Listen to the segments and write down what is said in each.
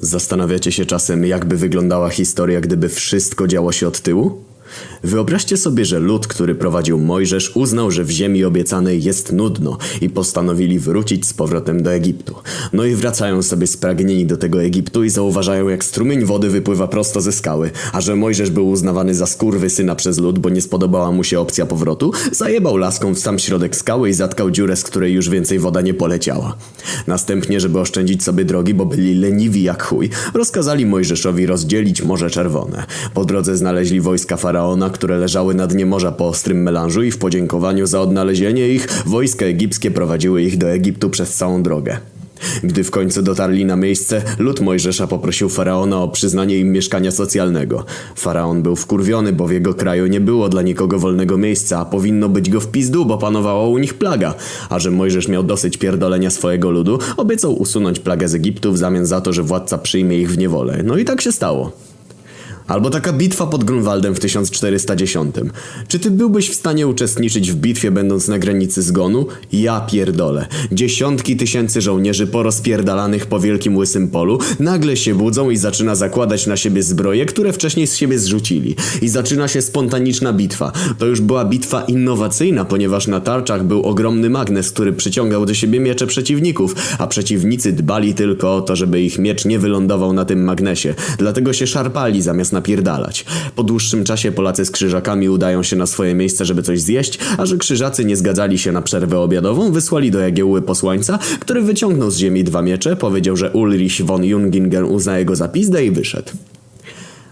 Zastanawiacie się czasem, jakby wyglądała historia, gdyby wszystko działo się od tyłu? Wyobraźcie sobie, że lud, który prowadził Mojżesz, uznał, że w ziemi obiecanej jest nudno i postanowili wrócić z powrotem do Egiptu. No i wracają sobie spragnieni do tego Egiptu i zauważają, jak strumień wody wypływa prosto ze skały, a że Mojżesz był uznawany za syna przez lud, bo nie spodobała mu się opcja powrotu, zajebał laską w sam środek skały i zatkał dziurę, z której już więcej woda nie poleciała. Następnie, żeby oszczędzić sobie drogi, bo byli leniwi jak chuj, rozkazali Mojżeszowi rozdzielić Morze Czerwone. Po drodze znaleźli wojska faraona, które leżały na dnie morza po ostrym melanżu i w podziękowaniu za odnalezienie ich, wojska egipskie prowadziły ich do Egiptu przez całą drogę. Gdy w końcu dotarli na miejsce, lud Mojżesza poprosił faraona o przyznanie im mieszkania socjalnego. Faraon był wkurwiony, bo w jego kraju nie było dla nikogo wolnego miejsca, a powinno być go w pizdu, bo panowała u nich plaga. A że Mojżesz miał dosyć pierdolenia swojego ludu, obiecał usunąć plagę z Egiptu w zamian za to, że władca przyjmie ich w niewolę. No i tak się stało. Albo taka bitwa pod Grunwaldem w 1410. Czy ty byłbyś w stanie uczestniczyć w bitwie będąc na granicy zgonu? Ja pierdolę. Dziesiątki tysięcy żołnierzy porozpierdalanych po wielkim łysym polu nagle się budzą i zaczyna zakładać na siebie zbroje, które wcześniej z siebie zrzucili. I zaczyna się spontaniczna bitwa. To już była bitwa innowacyjna, ponieważ na tarczach był ogromny magnes, który przyciągał do siebie miecze przeciwników, a przeciwnicy dbali tylko o to, żeby ich miecz nie wylądował na tym magnesie. Dlatego się szarpali zamiast napierdalać. Po dłuższym czasie Polacy z krzyżakami udają się na swoje miejsce, żeby coś zjeść, a że krzyżacy nie zgadzali się na przerwę obiadową, wysłali do Jagiełły posłańca, który wyciągnął z ziemi dwa miecze, powiedział, że Ulrich von Jungingen uzna jego za pizdę i wyszedł.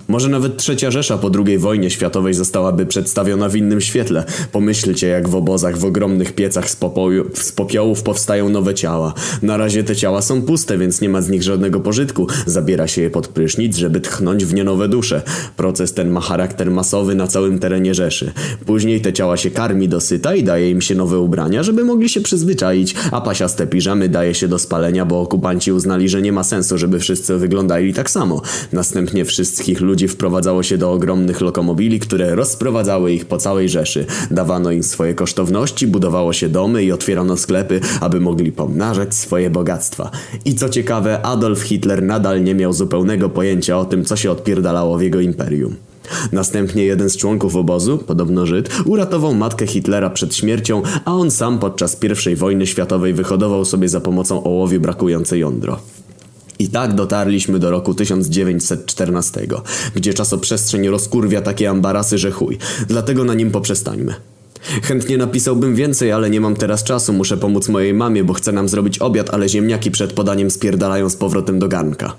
Może nawet trzecia Rzesza po II wojnie światowej zostałaby przedstawiona w innym świetle. Pomyślcie, jak w obozach w ogromnych piecach z, popoju, z popiołów powstają nowe ciała. Na razie te ciała są puste, więc nie ma z nich żadnego pożytku. Zabiera się je pod prysznic, żeby tchnąć w nie nowe dusze. Proces ten ma charakter masowy na całym terenie Rzeszy. Później te ciała się karmi dosyta i daje im się nowe ubrania, żeby mogli się przyzwyczaić, a pasiaste piżamy daje się do spalenia, bo okupanci uznali, że nie ma sensu, żeby wszyscy wyglądali tak samo. Następnie wszystkich ludzi wprowadzało się do ogromnych lokomobili, które rozprowadzały ich po całej Rzeszy. Dawano im swoje kosztowności, budowało się domy i otwierano sklepy, aby mogli pomnażać swoje bogactwa. I co ciekawe, Adolf Hitler nadal nie miał zupełnego pojęcia o tym, co się odpierdalało w jego imperium. Następnie jeden z członków obozu, podobno Żyd, uratował matkę Hitlera przed śmiercią, a on sam podczas I wojny światowej wyhodował sobie za pomocą ołowiu brakujące jądro. I tak dotarliśmy do roku 1914, gdzie czasoprzestrzeń rozkurwia takie ambarasy, że chuj. Dlatego na nim poprzestańmy. Chętnie napisałbym więcej, ale nie mam teraz czasu. Muszę pomóc mojej mamie, bo chce nam zrobić obiad, ale ziemniaki przed podaniem spierdalają z powrotem do garnka.